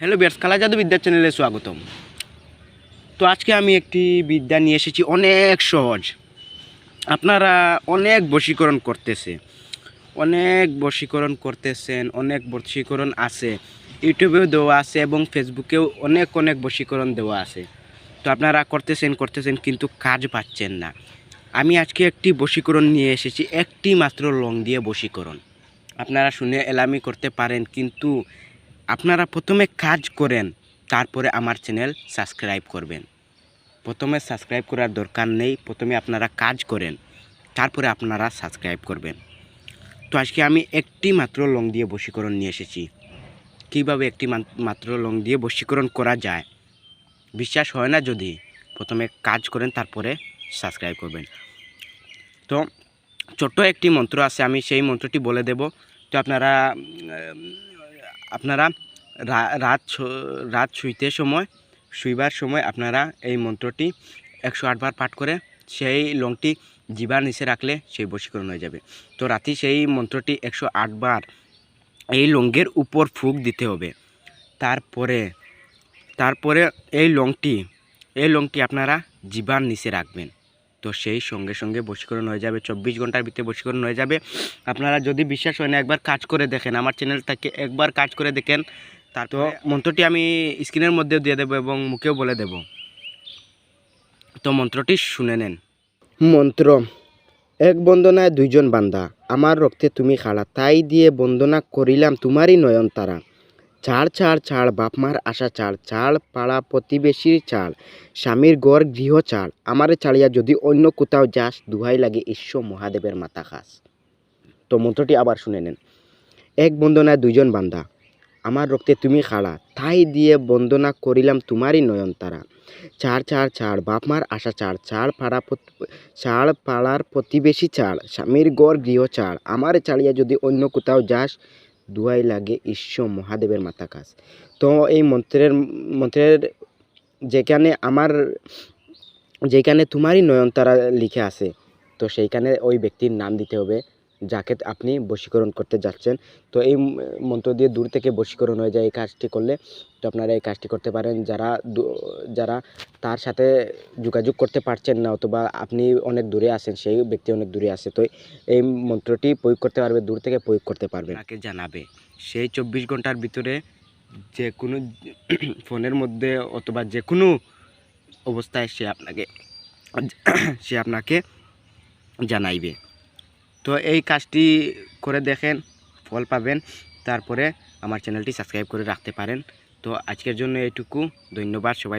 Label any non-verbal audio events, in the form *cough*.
Hello বিয়ার্স কালা জাদু বিদ্যা চ্যানেলে স্বাগতম। তো আজকে আমি একটি বিদ্যা নিয়ে এসেছি অনেক সহজ। আপনারা অনেক বশীকরণ করতেছে, অনেক বশীকরণ করতেছেন, অনেক বশীকরণ আছে। ইউটিউবেও দেওয়া আছে এবং ফেসবুকেও অনেক অনেক বশীকরণ দেওয়া আছে। তো আপনারা করতেছেন করতেছেন কিন্তু কাজ পাচ্ছেন না। আমি আজকে একটি বশীকরণ নিয়ে এসেছি, একটি মাত্র লং দিয়ে বশীকরণ। আপনারা শুনে এলামি করতে পারেন, কিন্তু আপনারা প্রথমে কাজ করেন, তারপরে আমার চ্যানেল সাবস্ক্রাইব করবেন। প্রথমে সাবস্ক্রাইব করার দরকার নেই, প্রথমে আপনারা কাজ করেন, তারপরে আপনারা সাবস্ক্রাইব করবেন। তো আজকে আমি একটি মাত্র লং দিয়ে বশীকরণ নিয়ে এসেছি। কীভাবে একটি মাত্র লং দিয়ে বশীকরণ করা যায়? বিশ্বাস হয় না যদি? প্রথমে কাজ করেন, তারপরে সাবস্ক্রাইব করবেন। তো ছোট্ট একটি মন্ত্র আছে, আমি সেই মন্ত্রটি বলে দেব। তো আপনারা আপনারা রাত রাত শুইতে সময়, শুইবার সময় আপনারা এই মন্ত্রটি একশো আটবার পাঠ করে সেই লংটি জিবার নিচে রাখলে সেই বশীকরণ হয়ে যাবে। তো রাতে সেই মন্ত্রটি একশো আটবার এই লঙ্গের উপর ফুক দিতে হবে। তারপরে তারপরে এই লংটি এই লংটি আপনারা জিবার নিচে রাখবেন। তো সেই সঙ্গে সঙ্গে বশীকরণ হয়ে যাবে চব্বিশ ঘণ্টার ভিতরে বশীকরণ হয়ে যাবে। আপনারা যদি বিশ্বাস হয় না একবার কাজ করে দেখেন আমার চ্যানেলটাকে একবার কাজ করে দেখেন তার তো মন্ত্রটি আমি স্ক্রিনের মধ্যেও দিয়ে দেবো এবং মুখেও বলে দেব। তো মন্ত্রটি শুনে নেন। মন্ত্র এক বন্দনায় দুইজন বান্দা আমার রক্তে তুমি খাড়া তাই দিয়ে বন্দনা করিলাম তোমারই নয়ন তারা ছাড় ছাড় ছাড় বাপমার আশা ছাড় ছাড় পাড়া প্রতিবেশীর ছাড় স্বামীর গড়, গৃহ ছাড় আমারে ছাড়িয়া যদি অন্য কোথাও যাস, দুহাই লাগে ঈশ্বর মহাদেবের মাথা খাস। তো মন্ত্রটি আবার শুনে নেন। এক বন্দনায় দুইজন বান্দা, আমার রক্তে তুমি খাড়া তাই দিয়ে বন্দনা করিলাম তোমারই নয়ন তারা। ছাড় ছাড় ছাড় বাপমার আশা ছাড় ছাড় পাড়া ছাড় পাড়ার প্রতিবেশী ছাড় স্বামীর গড়, গৃহ ছাড় আমারে ছাড়িয়া যদি অন্য কোথাও যাস দুয়াই লাগে ঈশ্ব মহাদেবের মাথা কাজ তো এই মন্ত্রের মন্ত্রের যেখানে আমার, যেখানে তোমারই নয়নতারা লিখে আছে, তো সেইখানে ওই ব্যক্তির নাম দিতে হবে যাকে আপনি বশীকরণ করতে যাচ্ছেন। তো এই মন্ত্র দিয়ে দূর থেকে বশীকরণ হয়ে যায় এই কাজটি করলে। তো আপনারা এই কাজটি করতে পারেন। যারা যারা তার সাথে যোগাযোগ করতে পারছেন না অথবা আপনি অনেক দূরে আছেন, সেই ব্যক্তি অনেক দূরে আছে, তো এই মন্ত্রটি প্রয়োগ করতে পারবে, দূর থেকে প্রয়োগ করতে পারবে। তাকে জানাবে। সেই চব্বিশ ঘণ্টার ভিতরে যে কোনো *clears throat* ফোনের মধ্যে অথবা যে কোনো অবস্থায় সে আপনাকে সে আপনাকে জানাইবে। তো এই কাজটি করে দেখেন, ফল পাবেন। তারপরে আমার চ্যানেলটি সাবস্ক্রাইব করে রাখতে পারেন। তো আজকের জন্য এইটুকু। ধন্যবাদ, সবাই